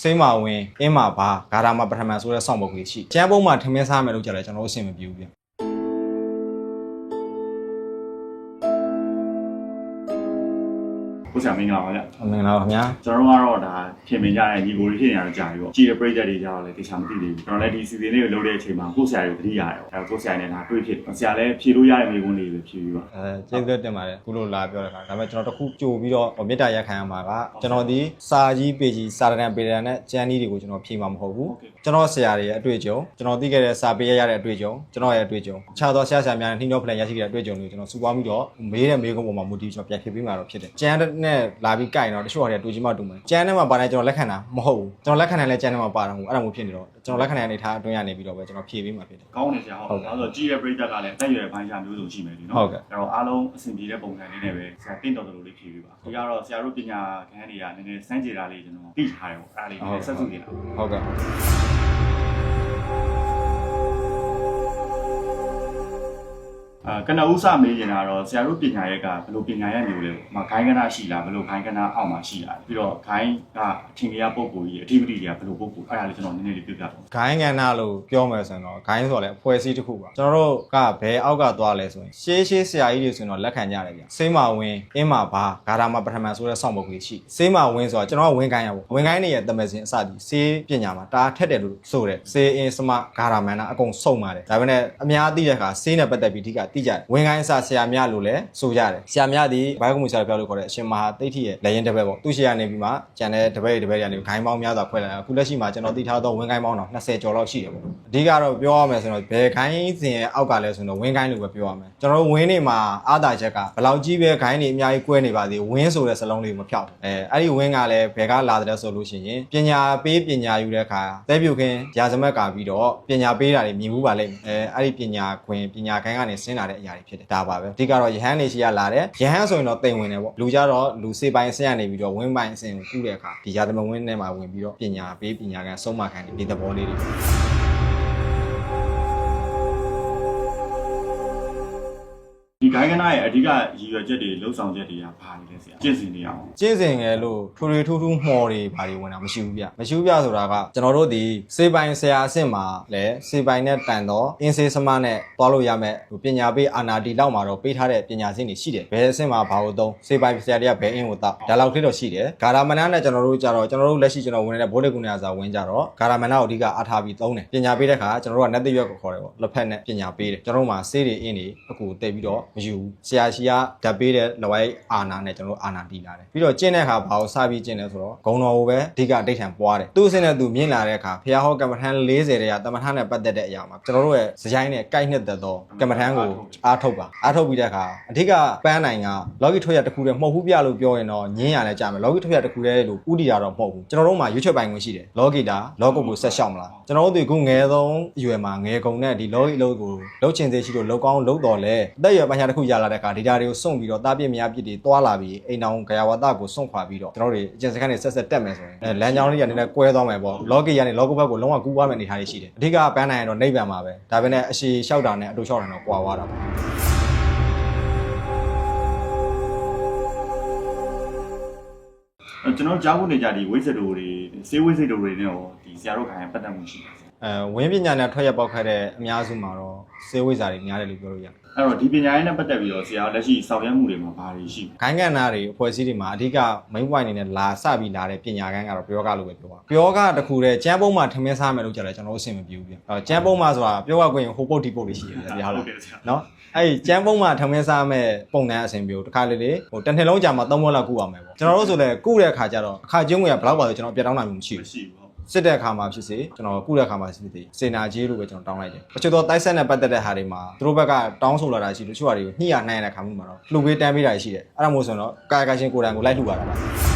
စိမ့်မာဝင်အင်းမာဘာဂါရာမပထမန်ဆိုတဲ့စောင့်ပုတ်ကလေးရှိကျန်းပုံးမှာထမင်းစားမယ်လို့ကြတယ်ကျွန်တော်တို့အဆင်မပြေဘူးဗျ ကိုဆရာမင်္ဂလာပါဗျမင်္ဂလာပါခင်ဗျာကျွန်တော်တို့ကတော့ဒါပြင်ပင်ကြတဲ့ညီကိုတွေဖြစ်နေရတော့ကြာပြီပေါ့ကြည့်တဲ့ပရိသတ်တွေကြတော့လည်းတခြားမသိသေးဘူးကျွန်တော်လည်းဒီစီစဉ်လေးကိုလုပ်တဲ့အချိန်မှာကိုဆရာတွေသတိရတယ်ပေါ့အဲကိုဆရာနဲ့ဒါတွေ့ဖြစ်ဆရာလည်းဖြေလို့ရတဲ့မိကုန်းလေးပဲဖြေပြီးပါအဲကျေးဇူးတင်ပါတယ်ခုလိုလာပြောတဲ့ခါဒါပေမဲ့ကျွန်တော်တခုကြိုပြီးတော့မေတ္တာရက်ခံရမှာကကျွန်တော်ဒီစာကြီးပေကြီးစာရန်ပေရန်နဲ့ကျန်းနည်းတွေကိုကျွန်တော်ဖြေမှာမဟုတ်ဘူးကျွန်တော်ဆရာတွေရဲ့အတွေ့အကြုံကျွန်တော်သိခဲ့တဲ့စာပေရရတဲ့အတွေ့အကြုံကျွန်တော်ရဲ့အတွေ့အကြုံအခြားသောဆရာဆရာများနဲ့နှီးနှောဖလှန်ရရှိခဲ့တဲ့အတွေ့အကြုံတွေကိုကျွန်တော်စုပေါင်းပြီးတော့မေးတဲ့မေးခွန်းပေါ်မှာမူတည်ကျွန်တော်ပြန်ဖြေပေးမှာတော့ဖြစ်တယ်ကျန်းနဲ့လာပြီးကြိုင်တော့တချို့ဟာတွေတူကြီးမှတူမယ်ကျန်းနဲ့မှပါတယ်ကျွန်တော်လက်ခံတာမဟုတ်ဘူးကျွန်တော်လက်ခံတယ်လဲကျန်းနဲ့မှပါတာမဟုတ်အဲ့ဒါမျိုးဖြစ်နေတော့ကျွန်တော်လက်ခံတဲ့အနေထားအတွင်းရနေပြီးတော့ပဲကျွန်တော်ဖြေပေးမှာဖြစ်တယ် ကောင်းတယ်ဆရာဟုတ်ဒါဆိုကြည့်တဲ့ပရိသတ်ကလည်းတက်ရွယ်ပိုင်းခြားမျိုးစုံရှိမယ်ဒီနော်ဟုတ်ကဲ့ အဲ့တော့အားလုံးအဆင်ပြေတဲ့ပုံစံလေးနဲ့ပဲဆရာတင့်တော်တော်လေးဖြေပေးပါဒီကတော့ဆရာတို့ပညာခန်းတွေကနည်းနည်းစမ်းကြတာလေးကျွန်တော်သိထားတယ်ပေါ့အဲ့ဒါလေးနည်းနည်းဆက်စုနေတာဟုတ်ကဲ့ အာကနဦးစမေးနေတာတော့ဆရာတို့ပညာရက်ကဘယ်လိုပညာရက်မျိုးလဲပေါ့။မခိုင်းကနာရှိလားဘယ်လိုခိုင်းကနာအောက်မှာရှိလားပြီးတော့ခိုင်းကအထင်ကြီးပုံကိုကြီးအထီးပတိတွေကဘယ်လိုပုံကိုအဲ့ဒါလေးကျွန်တော်နည်းနည်းလေးပြပြပါဦးဂိုင်းကဏ္ဍလို့ပြောမယ်ဆိုရင်တော့ဂိုင်းဆိုတော့လည်းအဖွဲ့အစည်းတစ်ခုပါကျွန်တော်တို့ကဘယ်အောက်ကသွားလဲဆိုရင်ရှေးရှေးဆရာကြီးတွေဆိုရင်တော့လက်ခံကြတယ်ဗျစိမ့်မာဝင်အင်းမာဘာဂါရာမပထမန်ဆိုတဲ့စောင့်ပုတ်ကလေးရှိစိမ့်မာဝင်ဆိုတော့ကျွန်တော်ကဝင်ကိုင်းရပေါ့ဝင်ကိုင်းနေရဲ့တမစင်အစသည်စေးပညာမှာတားထက်တယ်လို့ဆိုတယ်စေးအင်းစမဂါရာမန်နာအကုန်စုံပါတယ်ဒါပေမဲ့အများသိတဲ့အခါစေးနဲ့ပတ်သက်ပြီးအဓိကသိကြတယ်ဝင်ကိုင်းစဆရာများလို့လည်းဆိုကြတယ်ဆရာများသည်ဘိုင်းကွန်မူဆရာပြောလို့ခေါ်တဲ့အရှင်မဟာသိဋ္ဌိရဲ့လက်ရင်တစ်ဘက်ပေါ့သူရှိရနေပြီးမှကျန်တဲ့တစ်ဘက်တစ်ဘက်တွေကနေဂိုင်းပေါင်းများစွာခွဲလာတယ်အခုလက်ရှိမှာကျွန်တော်သိထားသောဝင်ကိုင်းပေါင်းတော့20ကျော်လောက်ရှိတယ်ပေါ့အဓိကတော့ပြောရမယ်ဆိုတော့ဘယ်ဂိုင်းစဉ်ရဲ့အောက်ကလဲဆိုတော့ဝင်ကိုင်းလို့ပဲပြောရမယ်ကျွန်တော်တို့ဝင်းနေမှာအာသာချက်ကဘယ်လောက်ကြီးပဲဂိုင်းတွေအများကြီးကွဲနေပါသေးဝင်းဆိုတဲ့စလုံးလေးကိုမဖြောက်ဘူးအဲအဲ့ဒီဝင်းကလည်းဘယ်ကလာတယ်ဆိုလို့ရှိရင်ပညာပေးပညာယူတဲ့အခါသဲပြုတ်ခင်းရာဇမက်ကပြီးတော့ပညာပေးတာတွေမြင်မှုပါလိမ့်မယ်အဲအဲ့ဒီပညာခွင်ပညာခိုင်းကနေဆင်းလာတဲ့အရာတွေဖြစ်တယ်ဒါပါပဲအဓိကတော့ယဟန်နေရှိရလာတယ်ယဟန်ဆိုရင်တော့တိမ်ဝင်တယ်ပေါ့လူကြတော့လူစေပိုင်းဆင်းရနေပြီးတော့ဝင်းပိုင်းအဆင်ကိုကူးတဲ့အခါဒီရာဇမဝင်းထဲမှာဝင်ပြီးတော့ပညာပေးပညာကန်ဆုံးမခံတယ်ဒီသဘောလေးတွေ ဒီဂိုင်းကနာရဲ့အဓိကရည်ရွယ်ချက်တွေလှုပ်ဆောင်ချက်တွေကဘာတွေလဲဆရာကျင့်စဉ်နေအောင်ကျင့်စဉ်ငယ်လို့ထူထူထူးထူးမှော်တွေဘာတွေဝင်တာမရှိဘူးဗျမရှိဘူးဗျဆိုတာကကျွန်တော်တို့ဒီစေပိုင်ဆရာအဆင့်မှာလည်းစေပိုင်နဲ့တန်တော့အင်းစေးစမနဲ့တွားလို့ရမယ်ဟိုပညာပေးအာနာတီလောက်မှာတော့ပေးထားတဲ့ပညာစဉ်တွေရှိတယ်ဘယ်အဆင့်မှာဘာလို့သုံးစေပိုင်ဆရာတွေကဘယ်အင်းကိုတောက်ဒါလောက်ဖြစ်တော့ရှိတယ်ဂါရာမနာနဲ့ကျွန်တော်တို့ကြတော့ကျွန်တော်တို့လက်ရှိကျွန်တော်ဝင်နေတဲ့ဘိုးလေကုဏာစာဝင်ကြတော့ဂါရာမနာကိုအဓိကအားထားပြီးသုံးတယ်ပညာပေးတဲ့ခါကျွန်တော်တို့ကနတ်သိရွက်ကိုခေါ်တယ်ပေါ့လက်ဖက်နဲ့ပညာပေးတယ်ကျွန်တော်တို့မှာစေးတွေအင်းတွေအကူတိတ်ပြီးတော့မယူဘူးဆရာရှိကဓာတ်ပေးတဲ့လဝိုင်းအာနာနဲ့ကျွန်တော်တို့အာနာတီလာတယ်ပြီးတော့ကျင့်တဲ့အခါဘာကိုစပြီးကျင့်လဲဆိုတော့ဂုံတော်ကိုပဲအဓိကအဋိဌံပွားတယ်သူ့အစင်းနဲ့သူမြင့်လာတဲ့အခါဖះဟောကမ္မထန်40တဲ့ကတမထန်နဲ့ပတ်သက်တဲ့အရာမှာကျွန်တော်တို့ရဲ့ဇယိုင်းနဲ့ကိုက်နှစ်သက်သောကမ္မထန်ကိုအားထုတ်ပါအားထုတ်ပြီးတဲ့အခါအဓိကပန်းနိုင်ကလော်ဂီထွက်ရတစ်ခုတည်းမှုတ်ဘူးပြလို့ပြောရင်တော့ညင်းရလဲကြမယ်လော်ဂီထွက်ရတစ်ခုတည်းလို့ဥတီတာတော့မဟုတ်ဘူးကျွန်တော်တို့မှာရွေးချယ်ပိုင်ခွင့်ရှိတယ်လော်ဂီတာလောကုတ်ကိုဆက်ရှောင်မလားကျွန်တော်တို့ဒီခုငယ်ဆုံးအရွယ်မှာငယ်ကုန်တဲ့ဒီလော်ဂီလို့ကိုလုံးချင်သေးရှိလို့လောက်ကောင်းလောက်တော်လဲအသက်အရွယ်ပိုင်းခြားတစ်ခုရလာတဲ့အခါဒီတာတွေကိုစွန့်ပြီးတော့တာပြည့်မရပြည့်တွေတွာလာပြီးအိမ်အောင်ကြရဝတကိုစွန့်ခွာပြီးတော့ကျွန်တော်တို့အကျင့်စခန်းတွေဆက်ဆက်တက်မယ်ဆိုရင်အဲလမ်းကြောင်းလေးကနေလည်းကွဲသွားမယ်ပေါ့လော်ဂီကနေလောကုတ်ဘက်ကိုလုံးဝကူးသွားမယ်အနေထားလေးရှိတယ်အဓိကပန်းနိုင်ရတော့နှိပ်ပြန်ပါပဲဒါပဲနဲ့အရှိလျှောက်တာနဲ့အတူလျှောက်တာတော့ကွာသွားတာပေါ့အဲကျွန်တော်ကြားဖို့နေကြဒီဝိဇ္ဇတိုတွေစေးဝိဇ္ဇတိုတွေနဲ့ရောဒီဆရာတို့ခိုင်းပတ်သက်မှုရှိတယ်ဆရာ အဲဝင်းပညာနဲ့ထွက်ရပေါက်ခတ်တဲ့အများစုမှာတော့စေဝိဇ္ဇာတွေများတယ်လို့ပြောလို့ရတယ်အဲ့တော့ဒီပညာရေးနဲ့ပတ်သက်ပြီးတော့ဆရာလက်ရှိဆောင်ရွက်မှုတွေမှာဘာတွေရှိလဲ။ခိုင်းကဏ္ဍတွေအဖွဲ့အစည်းတွေမှာအဓိက main point အနေနဲ့လာစပြီးလာတဲ့ပညာကန်းကတော့ပြောကလို့ပဲပြောပါ။ပြောကတစ်ခုတည်းကျန်းပုံးမှာထမင်းစားမယ်လို့ကြတယ်ကျွန်တော်တို့အဆင်မပြေဘူးပြ။အဲကျန်းပုံးမှာဆိုတာပြောရခွင့်ဟိုပုတ်ဒီပုတ်လေးရှိရတယ်ဗျာဟုတ်လားကဲ့ဆရာ။နော်။အဲ့ဒီကျန်းပုံးမှာထမင်းစားမယ်ပုံစံအဆင်ပြေဘူးတစ်ခါလေလေဟိုတစ်နှစ်လုံးကြာမှသုံးဘွက်လောက်ကုအောင်မယ်ပေါ့။ကျွန်တော်တို့ဆိုလည်းကုတဲ့အခါကျတော့အခါကျင်းဝင်ကဘယ်လောက်ပါလဲကျွန်တော်အပြတ်တောင်းနိုင်မှုမရှိဘူးမရှိဘူးဟုတ်။ စစ်တဲ့အခါမှာဖြစ်စေကျွန်တော်ကုတဲ့အခါမှာဖြစ်စေစေနာကြီးလို့ပဲကျွန်တော်တောင်းလိုက်တယ်။တချို့တော့တိုက်ဆက်နဲ့ပတ်သက်တဲ့ဟာတွေမှာသူတို့ဘက်ကတောင်းဆိုလာတာရှိလို့တချို့ဟာတွေကိုညှိရနိုင်ရတဲ့ခါမှုမှာတော့လှူပေးတန်းပေးတာရှိတယ်။အဲ့ဒါမို့ဆိုရင်တော့ကာယကရှင်ကိုယ်တိုင်ကိုလိုက်လှူရတာပါ။